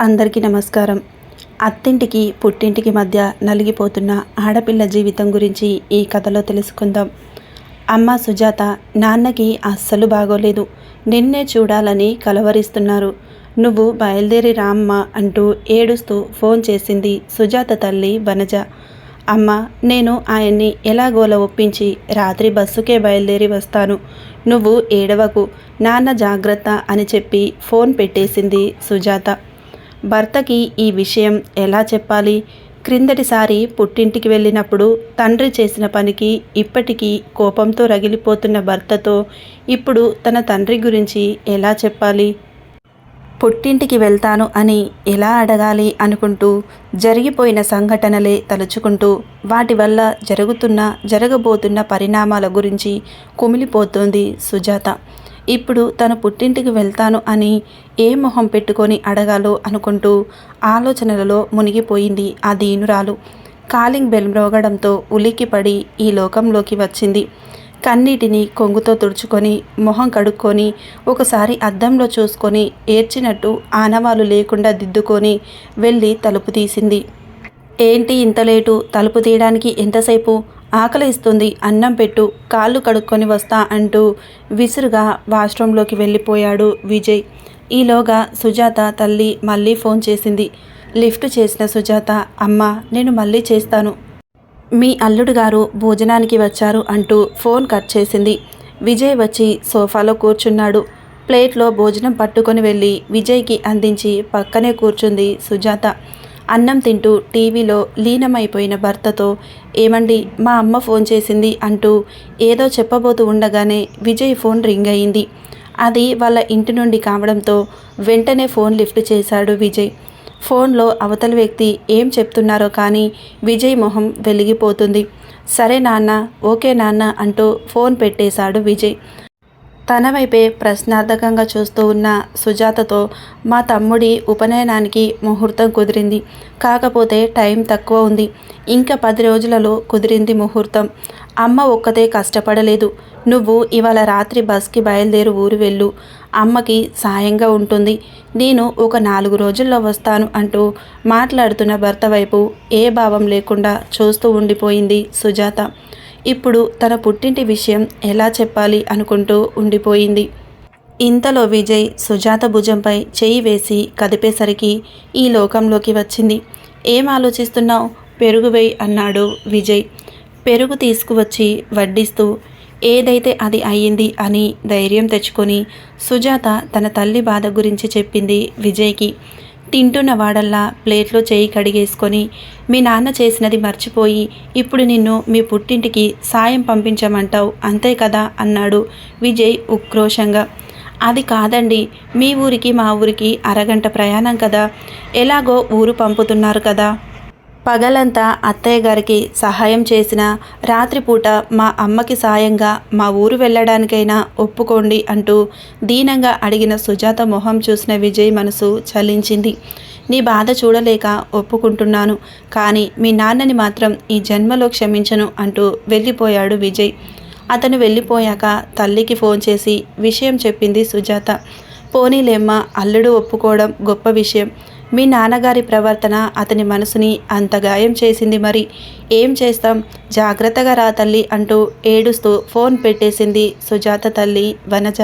అందరికీ నమస్కారం. అత్తింటికి పుట్టింటికి మధ్య నలిగిపోతున్న ఆడపిల్ల జీవితం గురించి ఈ కథలో తెలుసుకుందాం. అమ్మ సుజాత నాన్నకి అస్సలు బాగోలేదు. నిన్నే చూడాలని కలవరిస్తున్నారు. నువ్వు బయలుదేరి రామ్మ అంటూ ఏడుస్తూ ఫోన్ చేసింది సుజాత తల్లి వనజ. అమ్మ నేను ఆయన్ని ఎలాగోలా ఒప్పించి రాత్రి బస్సుకే బయలుదేరి వస్తాను. నువ్వు ఏడవకు. నాన్న జాగ్రత్త అని చెప్పి ఫోన్ పెట్టేసింది సుజాత. భర్తకి ఈ విషయం ఎలా చెప్పాలి? క్రిందటిసారి పుట్టింటికి వెళ్ళినప్పుడు తండ్రి చేసిన పనికి ఇప్పటికీ కోపంతో రగిలిపోతున్న భర్తతో ఇప్పుడు తన తండ్రి గురించి ఎలా చెప్పాలి? పుట్టింటికి వెళ్తాను అని ఎలా అడగాలి అనుకుంటూ జరిగిపోయిన సంఘటనలే తలుచుకుంటూ వాటి వల్ల జరుగుతున్న జరగబోతున్న పరిణామాల గురించి కుమిలిపోతోంది సుజాత. ఇప్పుడు తన పుట్టింటికి వెళ్తాను అని ఏ మొహం పెట్టుకొని అడగాలో అనుకుంటూ ఆలోచనలలో మునిగిపోయింది ఆ దీనురాలు. కాలింగ్ బెల్ మ్రోగడంతో ఉలిక్కిపడి ఈ లోకంలోకి వచ్చింది. కన్నీటిని కొంగుతో తుడుచుకొని మొహం కడుక్కొని ఒకసారి అద్దంలో చూసుకొని ఏడ్చినట్టు ఆనవాలు లేకుండా దిద్దుకొని వెళ్ళి తలుపు తీసింది. ఏంటి ఇంత లేటు? తలుపు తీయడానికి ఎంతసేపు? ఆకలిస్తుంది అన్నం పెట్టు కాళ్ళు కడుక్కొని వస్తా అంటూ విసురుగా వాష్రూంలోకి వెళ్ళిపోయాడు విజయ్. ఈలోగా సుజాత తల్లి మళ్ళీ ఫోన్ చేసింది. లిఫ్ట్ చేసిన సుజాత అమ్మ నేను మళ్ళీ చేస్తాను. మీ అల్లుడు గారు భోజనానికి వచ్చారు అంటూ ఫోన్ కట్ చేసింది. విజయ్ వచ్చి సోఫాలో కూర్చున్నాడు. ప్లేట్లో భోజనం పట్టుకొని వెళ్ళి విజయ్కి అందించి పక్కనే కూర్చుంది సుజాత. అన్నం తింటూ టీవీలో లీనమైపోయిన భర్తతో ఏమండి మా అమ్మ ఫోన్ చేసింది అంటూ ఏదో చెప్పబోతూ ఉండగానే విజయ్ ఫోన్ రింగ్ అయింది. అది వాళ్ళ ఇంటి నుండి కావడంతో వెంటనే ఫోన్ లిఫ్ట్ చేశాడు విజయ్. ఫోన్లో అవతల వ్యక్తి ఏం చెప్తున్నారో కానీ విజయ్ మొహం వెలిగిపోతుంది. సరే నాన్న ఓకే నాన్న అంటూ ఫోన్ పెట్టేశాడు విజయ్. తన వైపే ప్రశ్నార్థకంగా చూస్తూ ఉన్న సుజాతతో మా తమ్ముడి ఉపనయనానికి ముహూర్తం కుదిరింది. కాకపోతే టైం తక్కువ ఉంది. ఇంకా పది రోజులలో కుదిరింది ముహూర్తం. అమ్మ ఒక్కతే కష్టపడలేదు. నువ్వు ఇవాళ రాత్రి బస్కి బయలుదేరి ఊరు వెళ్ళు. అమ్మకి సాయంగా ఉంటుంది. నేను ఒక నాలుగు రోజుల్లో వస్తాను అంటూ మాట్లాడుతున్న భర్త వైపు ఏ భావం లేకుండా చూస్తూ ఉండిపోయింది సుజాత. ఇప్పుడు తన పుట్టింటి విషయం ఎలా చెప్పాలి అనుకుంటూ ఉండిపోయింది. ఇంతలో విజయ్ సుజాత భుజంపై చేయి వేసి కదిపేసరికి ఈ లోకంలోకి వచ్చింది. ఏం ఆలోచిస్తున్నావు? పెరుగు వేయి అన్నాడు విజయ్. పెరుగు తీసుకువచ్చి వడ్డిస్తూ ఏదైతే అది అయ్యింది అని ధైర్యం తెచ్చుకొని సుజాత తన తల్లి బాధ గురించి చెప్పింది విజయ్కి. తింటున్న వాడల్లా ప్లేట్లో చేయి కడిగేసుకొని మీ నాన్న చేసినది మర్చిపోయి ఇప్పుడు నిన్ను మీ పుట్టింటికి సాయం పంపించమంటావు అంతే కదా? అన్నాడు విజయ్ ఉక్రోషంగా. అది కాదండి మీ ఊరికి మా ఊరికి అరగంట ప్రయాణం కదా. ఎలాగో ఊరు పంపుతున్నారు కదా. పగలంతా అత్తయ్య గారికి సహాయం చేసిన రాత్రిపూట మా అమ్మకి సాయంగా మా ఊరు వెళ్ళడానికైనా ఒప్పుకోండి అంటూ దీనంగా అడిగిన సుజాత మొహం చూసిన విజయ్ మనసు చలించింది. నీ బాధ చూడలేక ఒప్పుకుంటున్నాను కానీ మీ నాన్నని మాత్రం ఈ జన్మలో క్షమించను అంటూ వెళ్ళిపోయాడు విజయ్. అతను వెళ్ళిపోయాక తల్లికి ఫోన్ చేసి విషయం చెప్పింది సుజాత. పోనీలేమ్మ అల్లుడు ఒప్పుకోవడం గొప్ప విషయం. మీ నాన్నగారి ప్రవర్తన అతని మనసుని అంత గాయం చేసింది మరి. ఏం చేస్తాం? జాగ్రత్తగా రా తల్లి అంటూ ఏడుస్తూ ఫోన్ పెట్టేసింది సుజాత తల్లి వనజ.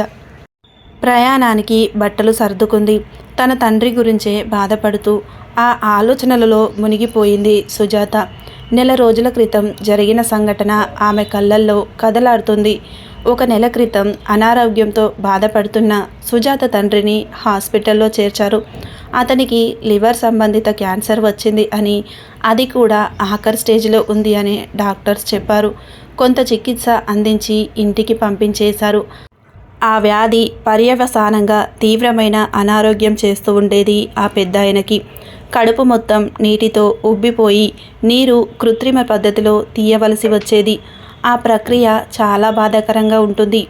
ప్రయాణానికి బట్టలు సర్దుకుంది. తన తండ్రి గురించే బాధపడుతూ ఆ ఆలోచనలలో మునిగిపోయింది సుజాత. నెల రోజుల క్రితం జరిగిన సంఘటన ఆమె కళ్ళల్లో కదలాడుతుంది. ఒక నెల క్రితం అనారోగ్యంతో బాధపడుతున్న సుజాత తండ్రిని హాస్పిటల్లో చేర్చారు. అతనికి లివర్ సంబంధిత క్యాన్సర్ వచ్చింది అని అది కూడా ఆఖర్ స్టేజ్లో ఉంది అని డాక్టర్స్ చెప్పారు. కొంత చికిత్స అందించి ఇంటికి పంపించేశారు. ఆ వ్యాధి పర్యవసానంగా తీవ్రమైన అనారోగ్యం చేస్తూ ఉండేది ఆ పెద్ద ఆయనకి. కడుపు మొత్తం నీటితో ఉబ్బిపోయి నీరు కృత్రిమ పద్ధతిలో తీయవలసి వచ్చేది. ఆ ప్రక్రియ చాలా బాధాకరంగా ఉంటుంది.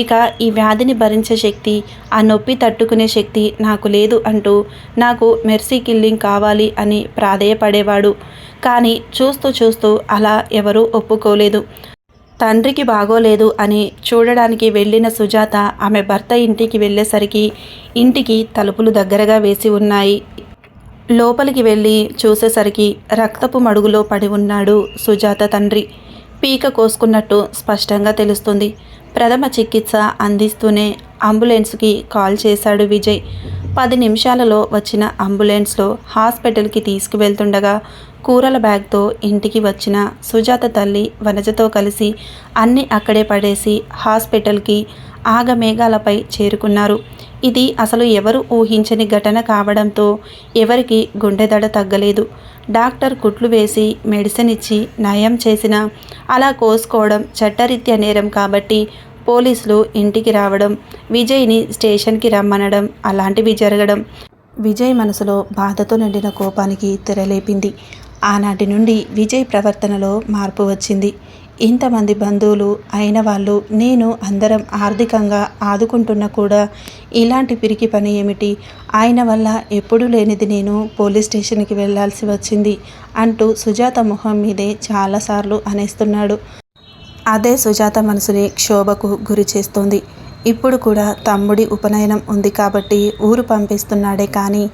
ఇక ఈ వ్యాధిని భరించే శక్తి ఆ నొప్పి తట్టుకునే శక్తి నాకు లేదు అంటూ నాకు మెర్సీ కిల్లింగ్ కావాలి అని ప్రాధేయపడేవాడు. కానీ చూస్తూ చూస్తూ అలా ఎవరూ ఒప్పుకోలేదు. తండ్రికి బాగోలేదు అని చూడడానికి వెళ్ళిన సుజాత ఆమె భర్త ఇంటికి వెళ్ళేసరికి ఇంటికి తలుపులు దగ్గరగా వేసి ఉన్నాయి. లోపలికి వెళ్ళి చూసేసరికి రక్తపు మడుగులో పడి ఉన్నాడు సుజాత తండ్రి. పీక కోసుకున్నట్టు స్పష్టంగా తెలుస్తుంది. ప్రథమ చికిత్స అందిస్తూనే అంబులెన్స్కి కాల్ చేశాడు విజయ్. పది నిమిషాలలో వచ్చిన అంబులెన్స్లో హాస్పిటల్కి తీసుకువెళ్తుండగా కూరల బ్యాగ్తో ఇంటికి వచ్చిన సుజాత తల్లి వనజతో కలిసి అన్నీ అక్కడే పడేసి హాస్పిటల్కి ఆగమేఘాలపై చేరుకున్నారు. ఇది అసలు ఎవరు ఊహించని ఘటన కావడంతో ఎవరికి గుండెదడ తగ్గలేదు. డాక్టర్ కుట్లు వేసి మెడిసిన్ ఇచ్చి నయం చేసిన అలా కోసుకోవడం చట్టరీత్యా నేరం కాబట్టి పోలీసులు ఇంటికి రావడం విజయ్ని స్టేషన్కి రమ్మనడం అలాంటివి జరగడం విజయ్ మనసులో బాధతో నిండిన కోపానికి తెరలేపింది. ఆనాటి నుండి విజయ్ ప్రవర్తనలో మార్పు వచ్చింది. ఇంతమంది బంధువులు అయిన వాళ్ళు నేను అందరం ఆర్థికంగా ఆదుకుంటున్నా కూడా ఇలాంటి పిరికి పని ఏమిటి? ఆయన వల్ల ఎప్పుడూ లేనిది నేను పోలీస్ స్టేషన్కి వెళ్ళాల్సి వచ్చింది అంటూ సుజాత మొహం మీదే చాలాసార్లు అనేస్తున్నాడు. అదే సుజాత మనసుని క్షోభకు గురి చేస్తోంది. ఇప్పుడు కూడా తమ్ముడి ఉపనయనం ఉంది కాబట్టి ఊరు పంపిస్తున్నాడే కానీ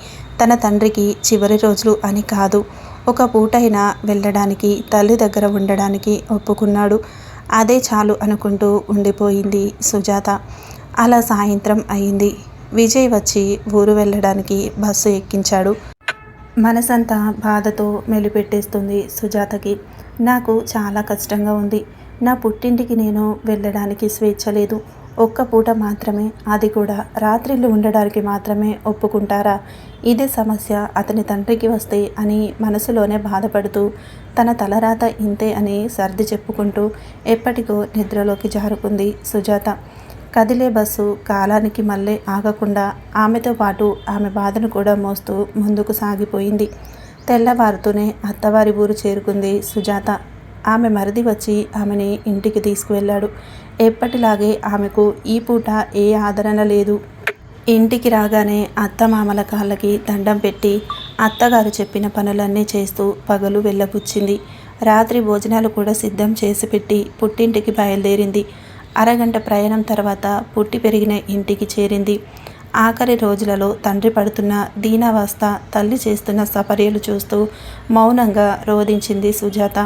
తన తండ్రికి చివరి రోజులు అని కాదు. ఒక పూటైనా వెళ్ళడానికి తల్లి దగ్గర ఉండడానికి ఒప్పుకున్నాడు. అదే చాలు అనుకుంటూ ఉండిపోయింది సుజాత. అలా సాయంత్రం అయింది. విజయ్ వచ్చి ఊరు వెళ్ళడానికి బస్సు ఎక్కించాడు. మనసంతా బాధతో మెలిపెట్టేస్తుంది సుజాతకి. నాకు చాలా కష్టంగా ఉంది. నా పుట్టింటికి నేను వెళ్ళడానికి స్వేచ్ఛ లేదు. ఒక్క పూట మాత్రమే. అది కూడా రాత్రిళ్ళు ఉండడానికి మాత్రమే ఒప్పుకుంటారా? ఇదే సమస్య అతని తండ్రికి వస్తే అని మనసులోనే బాధపడుతూ తన తలరాత ఇంతే అని సర్ది చెప్పుకుంటూ ఎప్పటికో నిద్రలోకి జారుకుంది సుజాత. కదిలే బస్సు కాలానికి మళ్ళీ ఆగకుండా ఆమెతో పాటు ఆమె బాధను కూడా మోస్తూ ముందుకు సాగిపోయింది. తెల్లవారుతూనే అత్తవారి ఊరు చేరుకుంది సుజాత. ఆమె మరిది వచ్చి ఆమెని ఇంటికి తీసుకువెళ్ళాడు. ఎప్పటిలాగే ఆమెకు ఈ పూట ఏ ఆదరణ లేదు. ఇంటికి రాగానే అత్తమామల కాళ్ళకి దండం పెట్టి అత్తగారు చెప్పిన పనులన్నీ చేస్తూ పగలు వెళ్ళబుచ్చింది. రాత్రి భోజనాలు కూడా సిద్ధం చేసి పెట్టి పుట్టింటికి బయలుదేరింది. అరగంట ప్రయాణం తర్వాత పుట్టి పెరిగిన ఇంటికి చేరింది. ఆఖరి రోజులలో తండ్రి పడుతున్న దీనావస్థ తల్లి చేస్తున్న సపర్యలు చూస్తూ మౌనంగా రోధించింది సుజాత.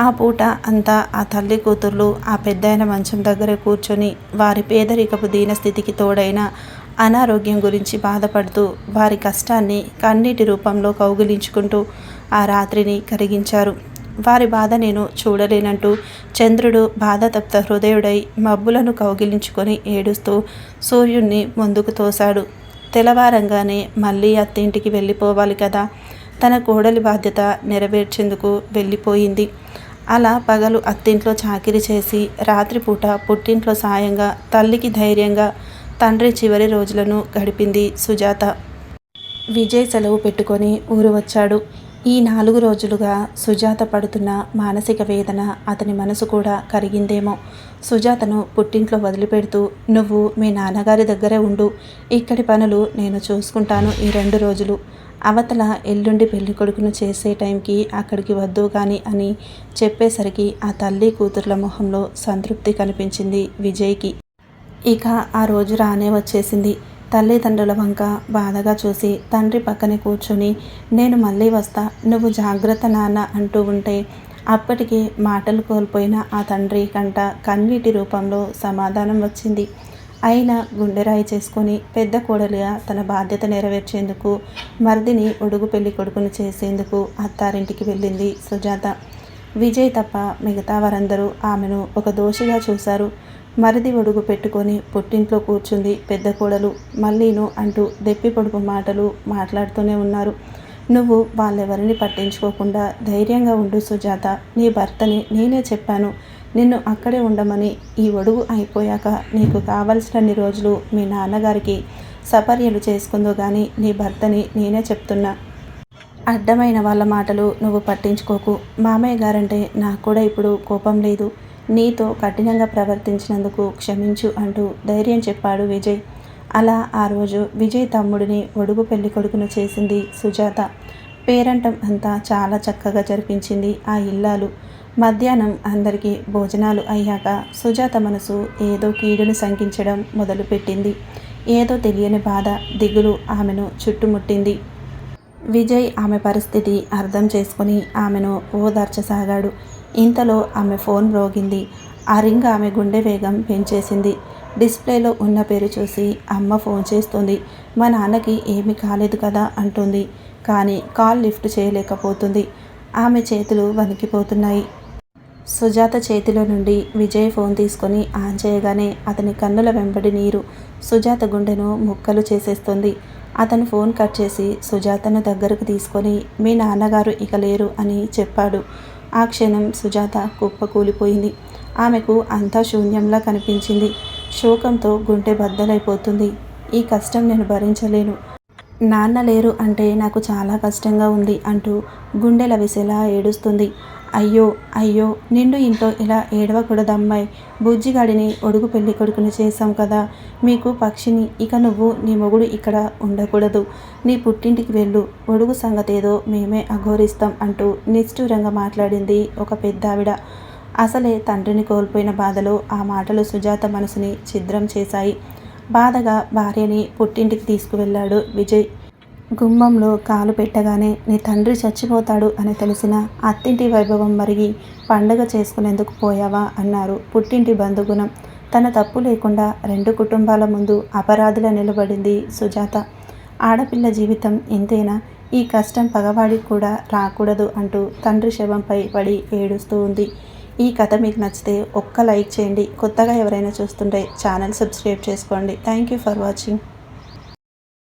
ఆ పూట అంతా ఆ తల్లి కూతుర్లు ఆ పెద్దయిన మంచం దగ్గర కూర్చొని వారి పేదరికపు దీనస్థితికి తోడైన అనారోగ్యం గురించి బాధపడుతూ వారి కష్టాన్ని కన్నీటి రూపంలో కౌగిలించుకుంటూ ఆ రాత్రిని కరిగించారు. వారి బాధ నేను చూడలేనంటూ చంద్రుడు బాధతప్త హృదయుడై మబ్బులను కౌగిలించుకొని ఏడుస్తూ సూర్యుణ్ణి ముందుకు తోశాడు. తెల్లవారంగానే మళ్ళీ అత్తింటికి వెళ్ళిపోవాలి కదా. తన కోడలి బాధ్యత నెరవేర్చేందుకు వెళ్ళిపోయింది. అలా పగలు అత్తింట్లో చాకిరి చేసి రాత్రిపూట పుట్టింట్లో సాయంగా తల్లికి ధైర్యంగా తండ్రి చివరి రోజులను గడిపింది సుజాత. విజయ్ సెలవు పెట్టుకొని ఊరు వచ్చాడు. ఈ నాలుగు రోజులుగా సుజాత పడుతున్న మానసిక వేదన అతని మనసు కూడా కరిగిందేమో. సుజాతను పుట్టింట్లో వదిలిపెడుతూ నువ్వు మీ నాన్నగారి దగ్గరే ఉండు. ఇక్కడి పనులు నేను చూసుకుంటాను ఈ రెండు రోజులు. అవతల ఎల్లుండి పెళ్ళి కొడుకును చేసే టైంకి అక్కడికి వద్దు కానీ అని చెప్పేసరికి ఆ తల్లి కూతుర్ల మొహంలో సంతృప్తి కనిపించింది విజయ్కి. ఇక ఆ రోజు రానే వచ్చేసింది. తల్లిదండ్రుల వంక బాధగా చూసి తండ్రి పక్కనే కూర్చొని నేను మళ్ళీ వస్తా నువ్వు జాగ్రత్త నాన్న అంటూ ఉంటే అప్పటికే మాటలు కోల్పోయిన ఆ తండ్రి కంట కన్నీటి రూపంలో సమాధానం వచ్చింది. అయినా గుండెరాయి చేసుకొని పెద్ద కోడలిగా తన బాధ్యత నెరవేర్చేందుకు మరిదిని ఒడుగు పెళ్ళి కొడుకును చేసేందుకు అత్తారింటికి వెళ్ళింది సుజాత. విజయ్ తప్ప మిగతా వారందరూ ఆమెను ఒక దోషిగా చూశారు. మరిది ఒడుగు పెట్టుకొని పుట్టింట్లో కూర్చుంది పెద్ద కోడలు. మళ్ళీను అంటూ దెప్పి పొడుపు మాటలు మాట్లాడుతూనే ఉన్నారు. నువ్వు వాళ్ళెవరిని పట్టించుకోకుండా ధైర్యంగా ఉండు సుజాత. నీ భర్తని నేనే చెప్పాను. నిన్ను అక్కడే ఉండమని ఈ ఒడుగు అయిపోయాక నీకు కావలసినన్ని రోజులు మీ నాన్నగారికి సపర్యలు చేసుకుందో కానీ నీ భర్తని నేనే చెప్తున్నా. అడ్డమైన వాళ్ళ మాటలు నువ్వు పట్టించుకోకు. మామయ్య గారంటే నాకు కూడా ఇప్పుడు కోపం లేదు. నీతో కఠినంగా ప్రవర్తించినందుకు క్షమించు అంటూ ధైర్యం చెప్పాడు విజయ్. అలా ఆ రోజు విజయ్ తమ్ముడిని ఒడుగు పెళ్ళి కొడుకును చేసింది సుజాత. పేరంటం అంతా చాలా చక్కగా జరిపించింది ఆ ఇల్లాలు. మధ్యాహ్నం అందరికీ భోజనాలు అయ్యాక సుజాత మనసు ఏదో కీడును శంకించడం మొదలుపెట్టింది. ఏదో తెలియని బాధ దిగులు ఆమెను చుట్టుముట్టింది. విజయ్ ఆమె పరిస్థితి అర్థం చేసుకుని ఆమెను ఓదార్చసాగాడు. ఇంతలో ఆమె ఫోన్ మ్రోగింది. ఆ రింగ్ ఆమె గుండె వేగం పెంచేసింది. డిస్ప్లేలో ఉన్న పేరు చూసి అమ్మ ఫోన్ చేస్తుంది. మా నాన్నకి ఏమీ కాలేదు కదా అంటుంది. కానీ కాల్ లిఫ్ట్ చేయలేకపోతుంది. ఆమె చేతులు వణికిపోతున్నాయి. సుజాత చేతిలో నుండి విజయ్ ఫోన్ తీసుకొని ఆన్ చేయగానే అతని కన్నుల వెంబడి నీరు సుజాత గుండెను ముక్కలు చేసేస్తుంది. అతను ఫోన్ కట్ చేసి సుజాతను దగ్గరకు తీసుకొని మీ నాన్నగారు ఇక లేరు అని చెప్పాడు. ఆ క్షణం సుజాత కుప్పకూలిపోయింది. ఆమెకు అంతా శూన్యంలా కనిపించింది. శోకంతో గుండె బద్దలైపోతుంది. ఈ కష్టం నేను భరించలేను. నాన్న లేరు అంటే నాకు చాలా కష్టంగా ఉంది అంటూ గుండెల విసెలా ఏడుస్తుంది. అయ్యో అయ్యో నిండు ఇంట్లో ఇలా ఏడవకూడదమ్మాయి. బుజ్జిగాడిని ఒడుగు పెళ్ళి కొడుకుని చేశాం కదా. మీకు పక్షిని ఇక నువ్వు నీ మొగుడు ఇక్కడ ఉండకూడదు. నీ పుట్టింటికి వెళ్ళు. ఒడుగు సంగతేదో మేమే అఘోరిస్తాం అంటూ నిష్ఠూరంగా మాట్లాడింది ఒక పెద్దావిడ. అసలే తండ్రిని కోల్పోయిన బాధలో ఆ మాటలు సుజాత మనసుని ఛిద్రం చేశాయి. బాధగా భార్యని పుట్టింటికి తీసుకువెళ్ళాడు విజయ్. గుమ్మంలో కాలు పెట్టగానే నీ తండ్రి చచ్చిపోతాడు అని తెలిసిన అత్తింటి వైభవం మరిగి పండగ చేసుకునేందుకు పోయావా అన్నారు పుట్టింటి బంధుగుణం. తన తప్పు లేకుండా రెండు కుటుంబాల ముందు అపరాధుల నిలబడింది సుజాత. ఆడపిల్ల జీవితం ఇంతేనా? ఈ కష్టం పగవాడికి కూడా రాకూడదు అంటూ తండ్రి శవంపై పడి ఏడుస్తూ ఉంది. ఈ కథ మీకు నచ్చితే ఒక్క లైక్ చేయండి. కొత్తగా ఎవరైనా చూస్తుంటే ఛానల్ సబ్స్క్రైబ్ చేసుకోండి. Thank you for watching.